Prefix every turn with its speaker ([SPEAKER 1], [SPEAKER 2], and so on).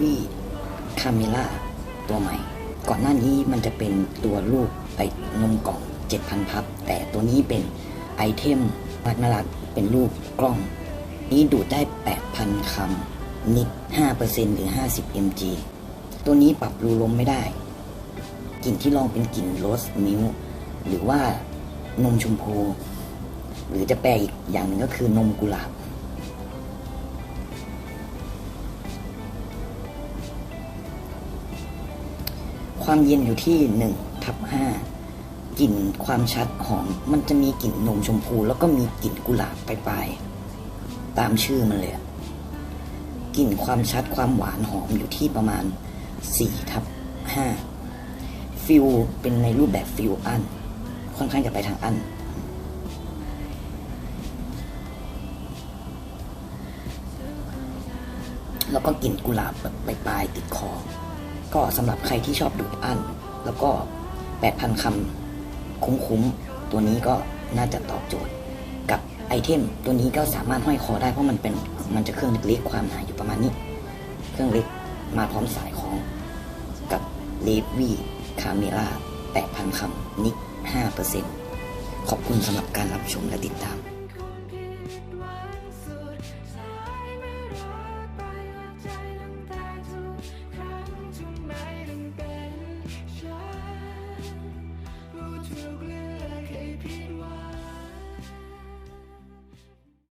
[SPEAKER 1] วี่คาเมล่าตัวใหม่ ก่อนหน้านี้มันจะเป็นตัวรูปไอ้นมกล่อง 7,000 พับ แต่ตัวนี้เป็นไอเทมน่ารักน่ารักเป็นรูปกล้อง นี้ดูดได้ 8,000 คำนิด 5%หรือ 50 mg ตัวนี้ปรับรูลมไม่ได้ กลิ่นที่ลองเป็นกลิ่นโรสมิลหรือว่านมชมพู หรือจะแปลอีกอย่างหนึ่งก็คือนมกุหลาบ ความเย็นอยู่ที่1ทับ5กลิ่นความชัดหอมมันจะมีกลิ่นนมชมพู แล้วก็มีกลิ่นกุหลาบปลายๆตามชื่อมันเลยกลิ่นความชัดความหวานหอมอยู่ที่ประมาณ4ทับ5ฟิลเป็นในรูปแบบฟิลอัน ค่อนข้างจะไปทางอันแล้วก็กลิ่นกุหลาบแบบปลายๆติดคอ ก็สำหรับใครที่ชอบดูอัน แล้วก็ 8,000คำคุ้มๆ ตัวนี้ก็น่าจะตอบโจทย์ กับไอเทมตัวนี้ก็สามารถห้อยคอได้เพราะมันเป็นมันจะเครื่องเล็กๆความหนาอยู่ประมาณนี้ เครื่องเล็กมาพร้อมสายของกับเลวีคาเมล่า8,000คำนิก5%ขอบคุณสำหรับการรับชมและติดตาม to glare like a pinwheel.